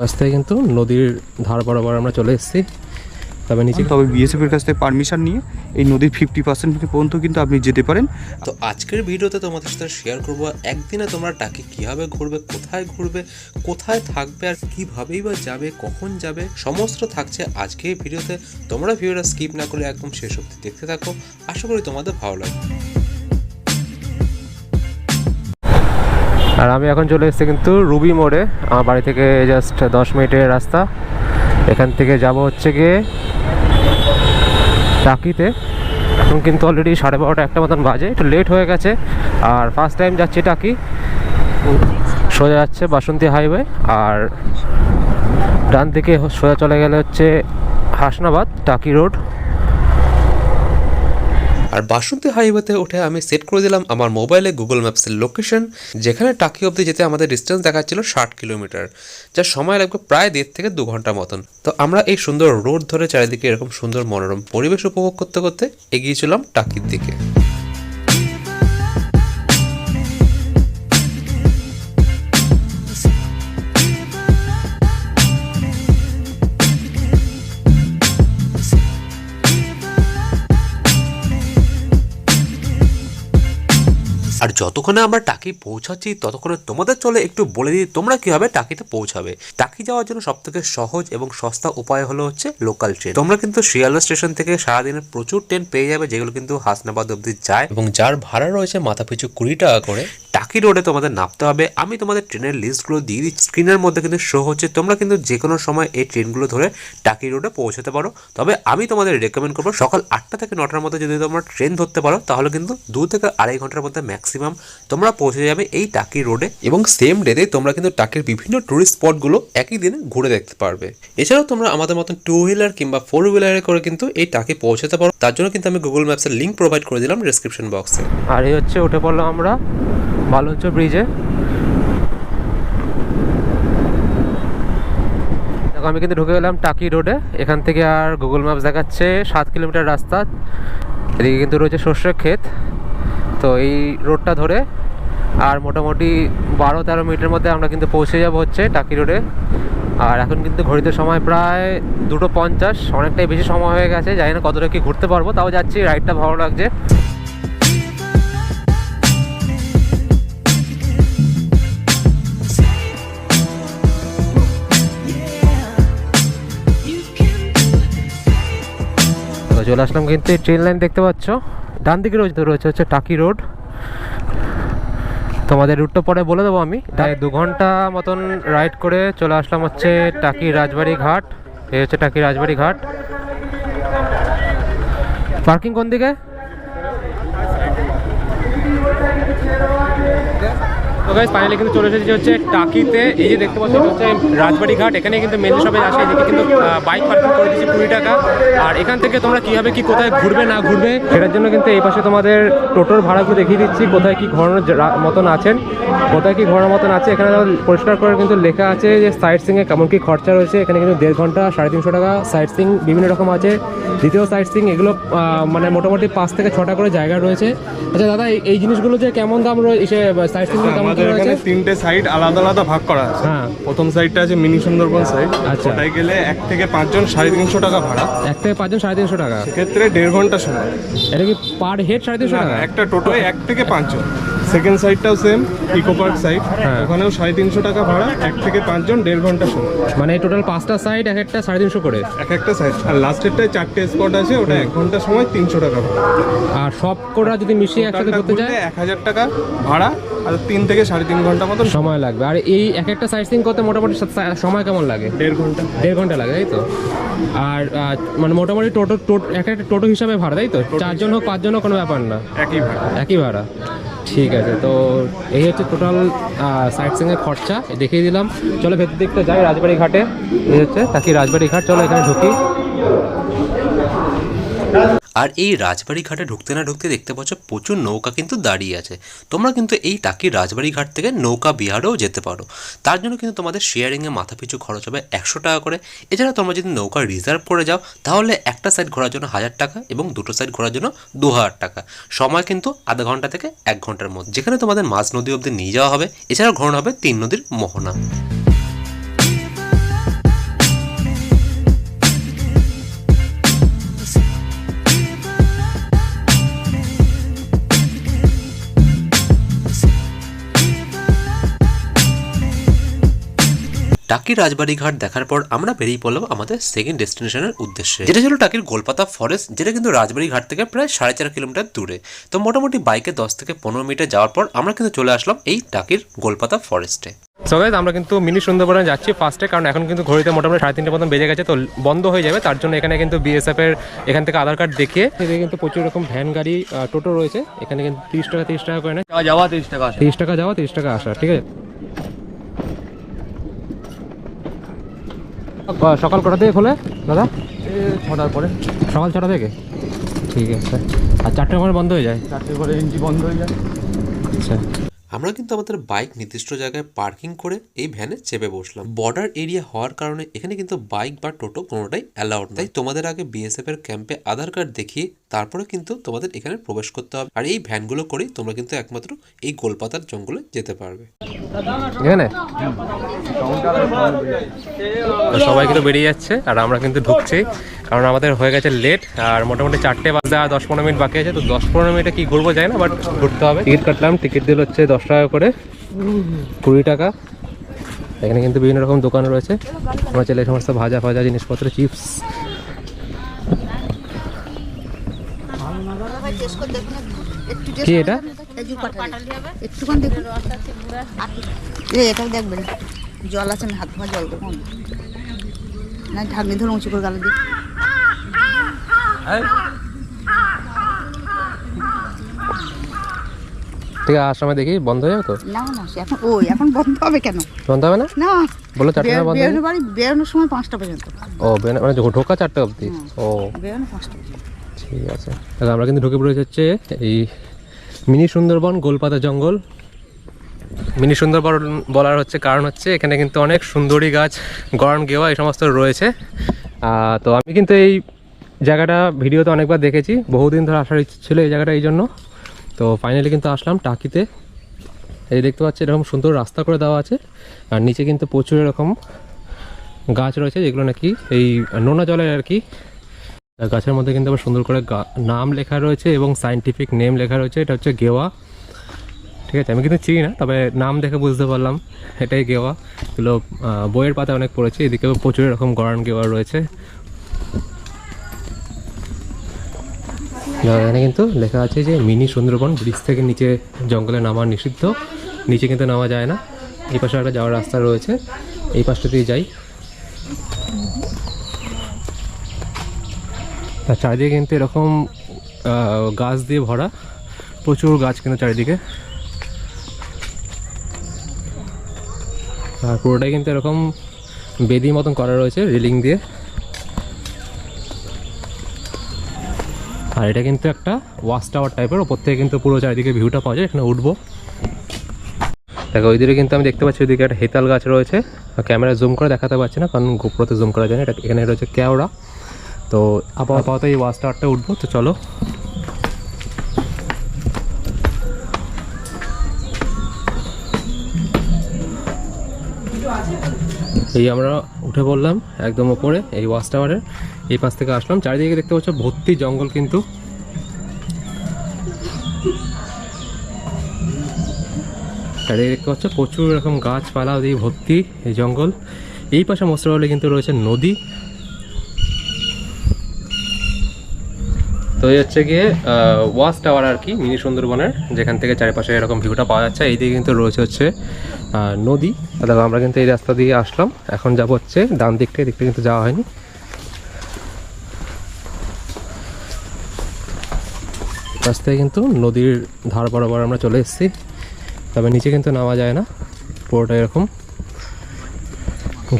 রাস্তায় কিন্তু নদীর ধার বরাবর আমরা চলে এসেছি। তবে নিচে তবে বিএসএফ এর কাছ থেকে পারমিশন নিয়ে এই নদীর ফিফটি পার্সেন্ট পর্যন্ত কিন্তু আপনি যেতে পারেন। তো আজকের ভিডিওতে তোমাদের সাথে শেয়ার করব একদিনে তোমরা টাকি কীভাবে ঘুরবে কোথায় ঘুরবে কোথায় থাকবে আর কীভাবেই বা যাবে কখন যাবে সমস্ত থাকছে আজকে এই ভিডিওতে। তোমরা ভিডিওটা স্কিপ না করে একদম শেষ অবধি দেখতে থাকো। আশা করি তোমাদের ভালো লাগবে। আর আমি এখন চলে এসেছি কিন্তু রুবি মোড়ে। আমার বাড়ি থেকে জাস্ট দশ মিনিটের রাস্তা। এখান থেকে যাব হচ্ছে গিয়ে টাকিতে এখন কিন্তু অলরেডি সাড়ে বারোটা একটা মতন বাজে, একটু লেট হয়ে গেছে। আর ফার্স্ট টাইম যাচ্ছি টাকি সোজা যাচ্ছে বাসন্তী হাইওয়ে আর ডান দিকে সোজা চলে গেলে হচ্ছে হাসনাবাদ টাকি রোড আর বাসন্তী হাইওয়েতে উঠে আমি সেট করে দিলাম আমার মোবাইলে গুগল ম্যাপসের লোকেশন যেখানে টাকি অবধি যেতে আমাদের ডিস্টেন্স দেখাচ্ছিল ষাট কিলোমিটার, যা সময় লাগবে প্রায় দেড় থেকে দু ঘণ্টা মতন। তো আমরা এই সুন্দর রোড ধরে চারিদিকে এরকম সুন্দর মনোরম পরিবেশ উপভোগ করতে করতে এগিয়েছিলাম টাকির দিকে। আর যতক্ষণে আমরা টাকি পৌঁছাচ্ছি ততক্ষণে তোমাদের চলে একটু বলে দিই তোমরা কীভাবে টাকিতে পৌঁছাবে। টাকি যাওয়ার জন্য সব থেকে সহজ এবং সস্তা উপায় হলো হচ্ছে লোকাল ট্রেন তোমরা কিন্তু শিয়ালদা স্টেশন থেকে সারাদিনের প্রচুর ট্রেন পেয়ে যাবে যেগুলো কিন্তু হাসনাবাদ অব্দি যায়। এবং যার ভাড়া রয়েছে মাথা পিছু কুড়ি টাকা করে। টাকি রোডে তোমাদের নামতে হবে। আমি তোমাদের ট্রেনের লিস্টগুলো দিয়ে দিই। স্ক্রিনের মধ্যে কিন্তু শো হচ্ছে। তোমরা কিন্তু যে কোনো সময় এই ট্রেনগুলো ধরে টাকি রোডে পৌঁছাতে পারো। তবে আমি তোমাদের রেকমেন্ড করব সকাল আটটা থেকে নটার মধ্যে যদি তোমরা ট্রেন ধরতে পারো তাহলে কিন্তু দু থেকে আড়াই ঘণ্টার মধ্যে ম্যাক্সিমাম তোমরা পৌঁছে যাবে এই টাকি রোডে এবং সেম ডেতে তোমরা কিন্তু টাকির বিভিন্ন টুরিস্ট স্পটগুলো একই দিনে ঘুরে দেখতে পারবে। এছাড়াও তোমরা আমাদের মতন টু হুইলার কিংবা ফোর হুইলারে করে কিন্তু এই টাকি পৌঁছাতে পারো। তার জন্য কিন্তু আমি গুগল ম্যাপসের লিঙ্ক প্রোভাইড করে দিলাম ডিসক্রিপশন বক্সে আর এই হচ্ছে উঠে পড়লাম আমরা বালঞ্চ ব্রিজে দেখো আমি কিন্তু ঢুকে গেলাম টাকি রোডে এখান থেকে আর গুগল ম্যাপস দেখাচ্ছে সাত কিলোমিটার রাস্তা। এদিকে কিন্তু রয়েছে সর্ষের ক্ষেত। তো এই রোডটা ধরে আর মোটামুটি বারো তেরো মিনিটের মধ্যে আমরা কিন্তু পৌঁছে যাব হচ্ছে টাকি রোডে আর এখন কিন্তু ঘড়িতে সময় প্রায় দুটো পঞ্চাশ, অনেকটাই বেশি সময় হয়ে গেছে, জানি না কতটা কি ঘুরতে পারব, তাও যাচ্ছি রাইডটা ভালো লাগছে। চলে আসলাম কিন্তু ট্রেন লাইন দেখতে পাচ্ছ। ডান দিকে রয়েছে রয়েছে হচ্ছে টাকি রোড। তোমাদের রুটটা পরে বলে দেবো আমি। তাই দু ঘণ্টা মতন রাইড করে চলে আসলাম হচ্ছে টাকি রাজবাড়ি ঘাট। এই হচ্ছে টাকি রাজবাড়ি ঘাট। পার্কিং কোন দিকে? গাইজ ফাইনালি কিন্তু চলে এসেছি হচ্ছে টাকিতে। এই যে দেখতে পাচ্ছ হচ্ছে রাজবাড়ি ঘাট এখানে কিন্তু মেনলি সবাই আসে, এদিকে কিন্তু বাইক পার্কিং করে দিয়েছি কুড়ি টাকা। আর এখান থেকে তোমরা কীভাবে, কি কোথায় ঘুরবে, না ঘুরবে, সেটার জন্য কিন্তু এই পাশে তোমাদের টোটোর ভাড়াগুলো দেখিয়ে দিচ্ছি, কোথায় কি ঘোরানোর মতন আছেন। কোথায় কি ঘোরানোর মতন আছে, এখানে পরিষ্কার করে কিন্তু লেখা আছে যে সাইট সিংয়ে কেমন কি খরচা রয়েছে। এখানে কিন্তু দেড় ঘণ্টা, সাড়ে তিনশো টাকা সাইট সিং বিভিন্ন রকম আছে। দ্বিতীয় সাইট সিং এগুলো মানে মোটামুটি পাঁচ থেকে ছটা করে জায়গা রয়েছে। আচ্ছা দাদা, এই- জিনিসগুলো যে কেমন দাম রয়েছে সাইট সিং কেমন আমাদের এখানে তিনটে সাইড আলাদা আলাদা ভাগ করা আছে। হ্যাঁ। প্রথম সাইডটা আছে মিনি সুন্দরবন সাইড আচ্ছা। ওটাই গেলে এক থেকে পাঁচজন সাড়ে তিনশো টাকা ভাড়া। এক থেকে পাঁচজন সাড়ে তিনশো টাকা? ক্ষেত্রে দেড় ঘণ্টা সময়। এটা কি পার হেড সাড়ে তিনশো টাকা? একটা টোটোয় এক থেকে পাঁচজন। সেকেন্ড সাইডটাও সেম ইকো পার্ক সাইড। ওখানেও সাড়ে তিনশো টাকা ভাড়া এক থেকে পাঁচজন দেড় ঘণ্টা সময়। মানে টোটাল পাঁচটা সাইড এক একটা সাড়ে তিনশো করে? এক একটা সাইড আর লাস্টেরটায় চারটে স্পট আছে ওটা এক ঘণ্টা সময় তিনশো টাকা ভাড়া। আর সব কটা যদি মিশিয়ে একসাথে করতে যায়? এক হাজার টাকা ভাড়া আর তিন থেকে সাড়ে তিন ঘণ্টা মতন সময়। লাগবে। আর এই এক একটা সাইট সিং করতে মোটামুটি সময় কেমন লাগে? দেড় ঘণ্টা। দেড় ঘণ্টা লাগে তাই তো? আর মানে মোটামুটি টোটো টোটো এক একটা টোটো হিসাবে ভাড়া তাই তো? চারজন হোক পাঁচজন হোক কোনো ব্যাপার না। একই ভাড়া। একই ভাড়া। ঠিক আছে, তো এই হচ্ছে টোটাল সাইট সিংয়ের খরচা। দেখিয়ে দিলাম। চলো ভেতর দিকটা যাই, রাজবাড়ি ঘাটে। এই হচ্ছে, তাকি রাজবাড়ি ঘাট। চলো এখানে ঢুকি। আর এই রাজবাড়ি ঘাটে ঢুকতে না ঢুকতে দেখতে পাচ্ছ প্রচুর নৌকা কিন্তু দাঁড়িয়ে আছে। তোমরা কিন্তু এই টাকির রাজবাড়ি ঘাট থেকে নৌকা বিহারেও যেতে পারো। তার জন্য কিন্তু তোমাদের শেয়ারিংয়ে মাথা পিছু খরচ হবে একশো টাকা করে। এছাড়া তোমরা যদি নৌকা রিজার্ভ করে যাও, তাহলে একটা সাইড ঘোরার জন্য হাজার টাকা এবং দুটো সাইড ঘোরার জন্য দু হাজার টাকা। সময় কিন্তু আধা ঘণ্টা থেকে এক ঘণ্টার মধ্যে। যেখানে তোমাদের মাঝ নদী অবধি নিয়ে যাওয়া হবে এছাড়া ঘোরানো হবে তিন নদীর মোহনা। টাকি রাজবাড়ি ঘাট দেখার পর আমরা বেরিয়ে পড়লাম আমাদের সেকেন্ড ডেস্টিনেশনের উদ্দেশ্যে। যেটা ছিল টাকির গোলপাতা ফরেস্ট যেটা কিন্তু রাজবাড়ি ঘাট থেকে প্রায় সাড়ে চার কিলোমিটার দূরে। তো মোটামুটি বাইকে দশ থেকে পনেরো মিনিটে যাওয়ার পর আমরা কিন্তু চলে আসলাম এই টাকির গোলপাতা ফরেস্টে সো গাইজ আমরা কিন্তু মিনি সুন্দরবনে যাচ্ছি ফার্স্টে কারণ এখন কিন্তু ঘড়িতে মোটামুটি সাড়ে তিনটে মতন বেজে গেছে তো বন্ধ হয়ে যাবে। তার জন্য এখানে কিন্তু বিএসএফ এর এখান থেকে আধার কার্ড দেখিয়ে এদিকে কিন্তু প্রচুর রকম ভ্যান গাড়ি টোটো রয়েছে। এখানে কিন্তু তিরিশ টাকা তিরিশ টাকা করে নেয়। যাওয়া তিরিশ টাকা তিরিশ টাকা যাওয়া তিরিশ টাকা আসা ঠিক আছে? সকাল কটা থেকে খোলে দাদা? ছটার পরে সকাল ছটা থেকে? ঠিক আছে। আর চারটের পরে বন্ধ হয়ে যায়? চারটের পরে এনজি বন্ধ হয়ে যায়। আচ্ছা। আমরা কিন্তু আমাদের বাইক নির্দিষ্ট জায়গায় পার্কিং করে এই ভ্যানে চেপে বসলাম। বর্ডার এরিয়া হওয়ার কারণে এখানে কিন্তু বাইক বা টোটো কোনোটাই অ্যালাউড তাই তোমাদের আগে বিএসএফ এর ক্যাম্পে আধার কার্ড দেখিয়ে তারপরে কিন্তু তোমাদের এখানে প্রবেশ করতে হবে। আর এই ভ্যানগুলো করেই তোমরা কিন্তু একমাত্র এই গোলপাতার জঙ্গলে যেতে পারবে। এখানে? তো সবাই কিন্তু বেরিয়ে যাচ্ছে আর আমরা কিন্তু ঢুকছি। কারণ আমাদের হয়ে গেছে লেট আর মোটামুটি চারটে বাজে আর দশ পনেরো মিনিট বাকি আছে তো দশ পনেরো মিনিটে কি ঘুরবো যায় না বাট ঘুরতে হবে। টিকিট কাটলাম টিকিট দিল হচ্ছে দশ টাকা করে কুড়ি টাকা। এখানে কিন্তু বিভিন্ন রকম দোকান রয়েছে আমরা এই সমস্ত ভাজা ফাজা জিনিসপত্র চিপস কি এটা? একটুখানি দেখুন। এটাও দেখবেন। জল আছে না হাত ধোয়া জল দেখুন। না ঢাকনি ধরে উঁচু করে গালে দিই। ঠিক আছে আসামে দেখি বন্ধ হয়ে যাবে তো? না না এখন ওই এখন বন্ধ হবে কেন? বন্ধ হবে না? না। বলো চারটে বন্ধ হবে? বেরোনোর বাড়ি বেরোনোর সময় পাঁচটা পর্যন্ত। ও বেরোনো- মানে ঢোকা চারটে অবধি? ও। বেরোনো পাঁচটা ঠিক আছে। তাহলে আমরা কিন্তু ঢুকে পড়েছি হচ্ছে এই মিনি সুন্দরবন গোলপাতা জঙ্গল। মিনি সুন্দরবন বলার হচ্ছে কারণ হচ্ছে এখানে কিন্তু অনেক সুন্দরী গাছ গরম গেওয়া এই সমস্ত রয়েছে। তো আমি কিন্তু এই জায়গাটা ভিডিওতে অনেকবার দেখেছি, বহুদিন ধরে আসার ইচ্ছে ছিল এই জায়গাটা এই জন্য। তো ফাইনালি কিন্তু আসলাম টাকিতে। এই দেখতে পাচ্ছি এরকম সুন্দর রাস্তা করে দেওয়া আছে, আর নিচে কিন্তু প্রচুর এরকম গাছ রয়েছে, যেগুলো নাকি এই নোনা জলের আর কি। গাছের মধ্যে কিন্তু আবার সুন্দর করে নাম লেখা রয়েছে এবং সাইন্টিফিক নেম লেখা রয়েছে, এটা হচ্ছে গেওয়া। ঠিক আছে, আমি কিন্তু চিনি না, তবে নাম দেখে বুঝতে পারলাম, এটাই গেওয়া। এগুলো বইয়ের পাতা অনেক পড়েছি এদিকে প্রচুর এরকম গরান গেওয়া রয়েছে। এখানে কিন্তু লেখা আছে যে মিনি সুন্দরবন ব্রিজ থেকে নিচে জঙ্গলে নামা নিষিদ্ধ। নিচে কিন্তু নামা যায় না। এই পাশে একটা যাওয়ার রাস্তা রয়েছে। এই পাশটা দিয়ে যাই। তার চারিদিকে কিন্তু এরকম গাছ দিয়ে ভরা। প্রচুর গাছ কিন্তু চারিদিকে। আর পুরোটাই কিন্তু এরকম বেদি মতন করা রয়েছে রেলিং দিয়ে। আর এটা কিন্তু একটা ওয়াচ টাওয়ার টাইপের ওপর থেকে কিন্তু পুরো চারিদিকে ভিউটা পাওয়া যায় এখানে উঠবো। দেখো ওই দিকে কিন্তু আমি দেখতে পাচ্ছি ওইদিকে একটা হেতাল গাছ রয়েছে। ক্যামেরা জুম করে দেখাতে পারছি না কারণ গোপ্রোতে জুম করা যায় না। এটা এখানে রয়েছে কেওড়া তো আপাতত আপাতত এই ওয়াচ টাওয়ারটা উঠবো তো চলো। এই আমরা উঠে পড়লাম একদম ওপরে এই ওয়াচ টাওয়ারের এই পাশ থেকে আসলাম। চারিদিকে দেখতে পাচ্ছ ভর্তি জঙ্গল কিন্তু। চারিদিকে দেখতে পাচ্ছ প্রচুর এরকম গাছপালা দিয়ে ভর্তি এই জঙ্গল। এই পাশে মশলাবলে কিন্তু রয়েছে নদী। তো এই হচ্ছে গিয়ে ওয়াচ টাওয়ার আর কি, মিনি সুন্দরবনের, যেখান থেকে চারিপাশে এরকম ভিউটা পাওয়া যাচ্ছে। এই দিকে কিন্তু রয়েছে হচ্ছে নদী। দেখো, আমরা কিন্তু এই রাস্তা দিয়ে আসলাম। এখন যাব হচ্ছে ডান দিকটা এই দিকটা কিন্তু যাওয়া হয়নি। রাস্তায় কিন্তু নদীর ধার বরাবর আমরা চলে এসেছি। তবে নিচে কিন্তু নামা যায় না। পুরোটা এরকম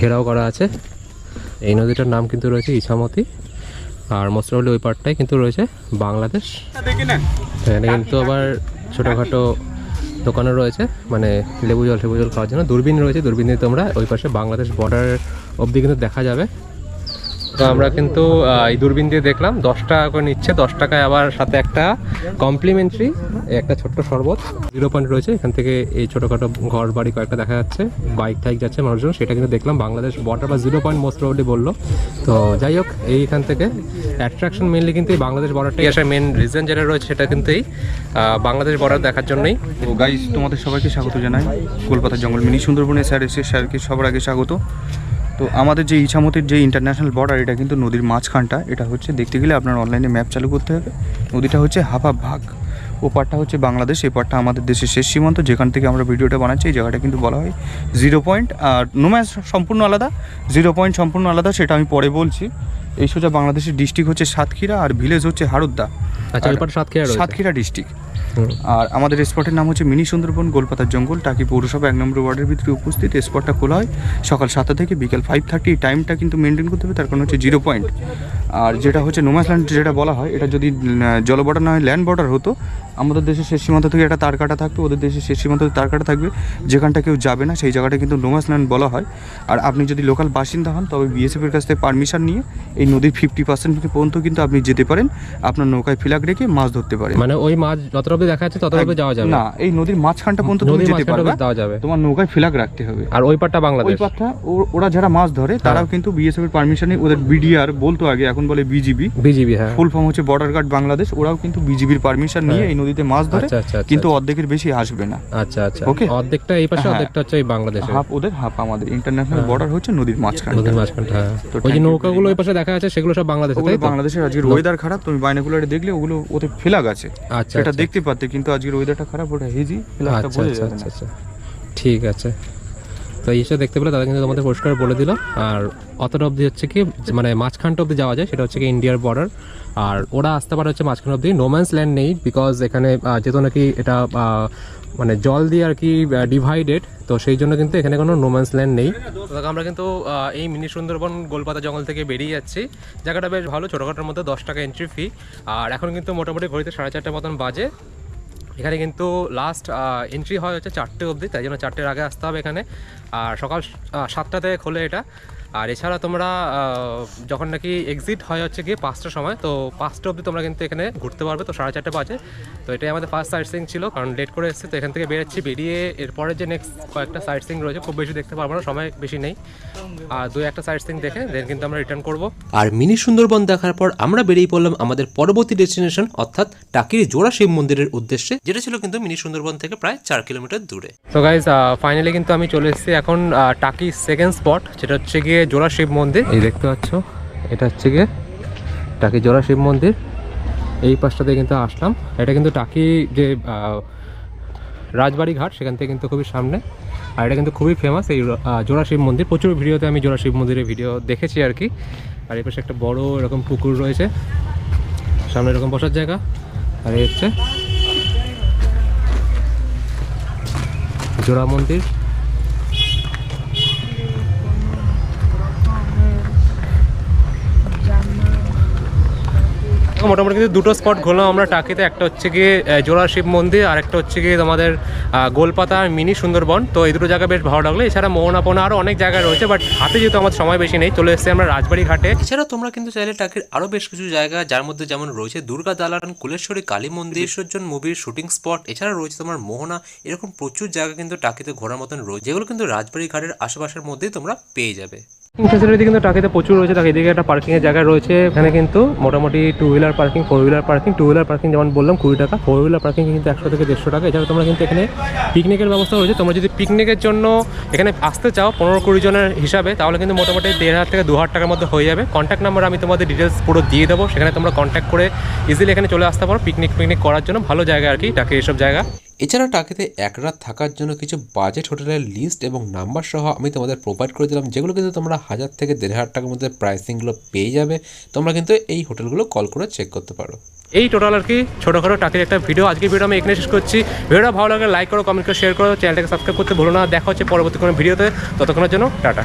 ঘেরাও করা আছে। এই নদীটার নাম কিন্তু রয়েছে ইছামতি। আর মোস্টলি ওই পার্টটাই কিন্তু রয়েছে বাংলাদেশ। এখানে কিন্তু আবার ছোটোখাটো দোকানও রয়েছে। মানে লেবু জল লেবু জল খাওয়ার জন্য। দূরবীন রয়েছে। দূরবীন দিয়ে তোমরা ওই পাশে বাংলাদেশ বর্ডার অবধি কিন্তু দেখা যাবে। তো আমরা কিন্তু এই দূরবীন দিয়ে দেখলাম। দশ টাকা করে নিচ্ছে, দশ টাকায় আবার সাথে একটা কমপ্লিমেন্টারি একটা ছোট্ট শরবত। জিরো পয়েন্ট রয়েছে, এখান থেকে এই ছোটোখাটো ঘর বাড়ি কয়েকটা দেখা যাচ্ছে বাইক টাইক যাচ্ছে মানুষজন, সেটা কিন্তু দেখলাম। বাংলাদেশ বর্ডার বা জিরো পয়েন্ট মোস্ট প্রবলি বলল। তো যাই হোক, এইখান থেকে অ্যাট্রাকশন মেনলি কিন্তু এই বাংলাদেশ বর্ডারটাই আসার মেন রিজন যেটা রয়েছে সেটা কিন্তু এই বাংলাদেশ বর্ডার দেখার জন্যই। তো গাইজ তোমাদের সবাইকে স্বাগত জানাই। কলকাতা জঙ্গল মিনি সুন্দরবনে স্যার এসে, স্যারকে সবার আগে স্বাগত। তো আমাদের যে ইছামতির যে ইন্টারন্যাশনাল বর্ডার এটা কিন্তু নদীর মাঝখানটা এটা হচ্ছে দেখতে গেলে আপনার অনলাইনে ম্যাপ চালু করতে হবে। নদীটা হচ্ছে হাফ ভাগ। ও পারটা হচ্ছে বাংলাদেশ এই পারটা আমাদের দেশের শেষ সীমান্ত যেখান থেকে আমরা ভিডিওটা বানাচ্ছি এই জায়গাটা কিন্তু বলা হয় জিরো পয়েন্ট আর নোম্যাস সম্পূর্ণ আলাদা জিরো পয়েন্ট সম্পূর্ণ আলাদা সেটা আমি পরে বলছি। এই সোজা বাংলাদেশের ডিস্ট্রিক্ট হচ্ছে সাতক্ষীরা আর ভিলেজ হচ্ছে হারুদ্দা। আচ্ছা সাতক্ষীরা সাতক্ষীরা ডিস্ট্রিক্ট। আর আমাদের স্পটের নাম হচ্ছে মিনি সুন্দরবন, গোলপাতার জঙ্গল, টাকি পৌরসভা, এক নম্বর ওয়ার্ডের ভিতরে উপস্থিত। স্পটটা খোলা হয় সকাল সাতটা থেকে বিকেল ফাইভ থার্টি টাইমটা কিন্তু মেনটেন করতে হবে, তার কারণ হচ্ছে জিরো পয়েন্ট আর যেটা হচ্ছে নোমাস ল্যান্ড যেটা বলা হয়, এটা যদি জল বর্ডার না হয় ল্যান্ড বর্ডার হতো আমাদের দেশের শেষ সীমান্ত থেকে একটা তার কাটা থাকতো ওদের দেশের শেষ সীমান্ত তার কাটা থাকবে। যেখানটা কেউ যাবে না সেই জায়গাটা কিন্তু নোমাস ল্যান্ড বলা হয়। আর আপনি যদি লোকাল বাসিন্দা হন তবে বিএসএফের কাছ থেকে পারমিশন নিয়ে এই নদীর ফিফটি পার্সেন্ট পর্যন্ত কিন্তু আপনি যেতে পারেন। আপনার নৌকায় ফিলাক রেখে মাছ ধরতে পারেন। মানে ওই মাছ যতটা অব্দি দেখা যাচ্ছে ততটা অব্দি যাওয়া যাবে। না এই নদীর মাঝখানটা পর্যন্ত তুমি যেতে পারবে। তোমার নৌকায় ফিলাক রাখতে হবে। আর ওই পাটটা ওই বাংলাদেশ। পাথা ওরা যারা মাছ ধরে তারাও কিন্তু বিএসএফ এর পারমিশনে ওদের বিডিআর বলতো আগে এখন বলে বিজিবি বিজিবি হ্যাঁ। ফুল ফর্ম হচ্ছে বর্ডার গার্ড বাংলাদেশ ওরাও কিন্তু বিজিবির পারমিশন নিয়ে হ্যাঁ। এই নদীতে মাছ ধরে আচ্ছা, আচ্ছা, আচ্ছা, কিন্তু অর্ধেকের বেশি আসবে না। আচ্ছা আচ্ছা। ওকে অর্ধেকটা এই পাশে হ্যাঁ। অর্ধেকটা হচ্ছে এই বাংলাদেশে হাফ ওদের হাফ আমাদের। ইন্টারন্যাশনাল বর্ডার হচ্ছে নদীর মাঝখানে নদীর মাঝখানে হ্যাঁ। তো ওই যে নৌকাগুলো এই পাশে দেখা যাচ্ছে সেগুলো সব বাংলাদেশে তাই বাংলাদেশের আজকের ওয়েদার খারাপ তুমি বাইনাকুলারে দেখলে ওগুলো ওতে ফেলাগ আছে। আচ্ছা এটা। দেখতে পারতে কিন্তু আজকের ওয়েদারটা খারাপ ওটা হেজি ফেলাগটা বলে বোঝা আচ্ছা আচ্ছা। ঠিক আছে। তো এইসব দেখতে পেলে তারা কিন্তু তোমাদের পরিষ্কার বলে দিল। আর অতটা অবধি হচ্ছে কি মানে মাঝখানটা অবধি যাওয়া যায়, সেটা হচ্ছে কি ইন্ডিয়ার বর্ডার আর ওরা আসতে পারে হচ্ছে মাঝখান অবধি। নোম্যান্স ল্যান্ড নেই বিকজ এখানে যেহেতু নাকি এটা মানে জল দিয়ে আর কি ডিভাইডেড তো সেই জন্য কিন্তু এখানে কোনো নোম্যান্স ল্যান্ড নেই। আমরা কিন্তু এই মিনি সুন্দরবন গোলপাতা জঙ্গল থেকে বেরিয়ে যাচ্ছি। জায়গাটা বেশ ভালো, ছোটোখাটোর মধ্যে দশ টাকা এন্ট্রি ফি আর এখন কিন্তু মোটামুটি ঘড়িতে সাড়ে চারটে মতন বাজে। এখানে কিন্তু লাস্ট এন্ট্রি হয় হচ্ছে চারটে অবধি, তাই জন্য চারটের আগে আসতে হবে এখানে। আর সকাল সাতটা থেকে খোলে এটা। আর এছাড়া তোমরা যখন নাকি এক্সিট হয় হচ্ছে গিয়ে পাঁচটার সময় তো পাঁচটা অবধি তোমরা কিন্তু এখানে ঘুরতে পারবে। তো সাড়ে চারটে বাজে। তো এটাই আমাদের ফার্স্ট সাইট সিং ছিল কারণ লেট করে এসেছি তো এখান থেকে বেরোচ্ছি বেরিয়ে এরপরে যে নেক্সট কয়েকটা সাইট সিং রয়েছে খুব বেশি দেখতে পারব না সময় বেশি নেই। আর দু একটা সাইট সিং দেখে দেন কিন্তু আমরা রিটার্ন করব। আর মিনি সুন্দরবন দেখার পর আমরা বেরিয়ে পড়লাম আমাদের পরবর্তী ডেস্টিনেশন অর্থাৎ টাকির জোড়া শিব মন্দিরের উদ্দেশ্যে যেটা ছিল কিন্তু মিনি সুন্দরবন থেকে প্রায় চার কিলোমিটার দূরে। তো গাইজ ফাইনালি কিন্তু আমি চলে এসেছি এখন টাকি সেকেন্ড স্পট যেটা হচ্ছে গিয়ে জোড়া শিব মন্দির। এই দেখতে পাচ্ছ, এটা হচ্ছে গিয়ে টাকি জোড়া শিব মন্দির। এই পাশটাতে কিন্তু আসলাম। এটা কিন্তু টাকি যে রাজবাড়ি ঘাট, সেখান থেকে কিন্তু খুবই সামনে। আর এটা কিন্তু খুবই ফেমাস এই জোড়া শিব মন্দির। প্রচুর ভিডিওতে আমি জোড়া শিব মন্দিরের ভিডিও দেখেছি আর কি। আর এই পাশে একটা বড় এরকম পুকুর রয়েছে। সামনে এরকম বসার জায়গা। আর এই হচ্ছে জোড়া মন্দির। মোটামুটি কিন্তু দুটো স্পট ঘুরলাম আমরা টাকিতে। একটা হচ্ছে গিয়ে জোড়া শিব মন্দির, আর একটা হচ্ছে গিয়ে তোমাদের গোলপাতা মিনি সুন্দরবন। তো এই দুটো জায়গা বেশ ভালো লাগল। এছাড়া মোহনা পোনা আরও অনেক জায়গায় রয়েছে বাট হাতে যেহেতু আমাদের সময় বেশি নেই, চলে এসেছি আমরা রাজবাড়ি ঘাটে এছাড়া তোমরা কিন্তু চাইলে টাকির আরও বেশ কিছু জায়গা, যার মধ্যে যেমন রয়েছে দুর্গা দালান, কুলেশ্বরী, কালী মন্দির, সজ্জন মুভির শুটিং স্পট এছাড়া রয়েছে তোমার মোহনা। এরকম প্রচুর জায়গা কিন্তু টাকিতে ঘোরার মতন রয়েছে, যেগুলো কিন্তু রাজবাড়ি ঘাটের আশেপাশের মধ্যেই তোমরা পেয়ে যাবে। ফ্যাসিলিটি কিন্তু টাকিতে প্রচুর রয়েছে দেখো এদিকে একটা পার্কিংয়ের জায়গা রয়েছে। এখানে কিন্তু মোটামুটি two wheeler parking four wheeler parking two wheeler parking যেমন বললাম, কুড়ি টাকা। ফোর হুইলার পার্কিং কিন্তু একশো থেকে দেড়শো টাকা। এছাড়া তোমরা কিন্তু এখানে পিকনিকের ব্যবস্থা রয়েছে। তোমরা যদি পিকনিকের জন্য এখানে আসতে চাও পনেরো কুড়ি জনের হিসাবে, তাহলে কিন্তু মোটামুটি দেড় হাজার থেকে দু হাজার টাকার মধ্যে হয়ে যাবে। কন্ট্যাক্ট নাম্বার আমি তোমাদের ডিটেলস পুরো দিয়ে দেবো। সেখানে তোমরা কন্ট্যাক্ট করে ইজিলি এখানে চলে আসতে পারো। পিকনিক পিকনিক করার জন্য ভালো জায়গা আর কি টাকি এসব জায়গা। এছাড়া টাকিতে এক রাত থাকার জন্য কিছু বাজেট হোটেলের লিস্ট এবং নাম্বার সহ আমি তোমাদের প্রোভাইড করে দিলাম, যেগুলো কিন্তু তোমরা হাজার থেকে দেড় হাজার টাকার মধ্যে প্রাইসিংগুলো পেয়ে যাবে। তোমরা কিন্তু এই হোটেলগুলো কল করে চেক করতে পারো। এই টোটাল আর কি ছোটোখাটো টাকির একটা ভিডিও আজকে ভিডিও আমি এখানে শেষ করছি। ভিডিওটা ভালো লাগে লাইক করো কমেন্ট করে শেয়ার করো চ্যানেলটাকে সাবস্ক্রাইব করতে ভুলো না। দেখা হচ্ছে পরবর্তী কোনো ভিডিওতে ততক্ষণের জন্য টাটা।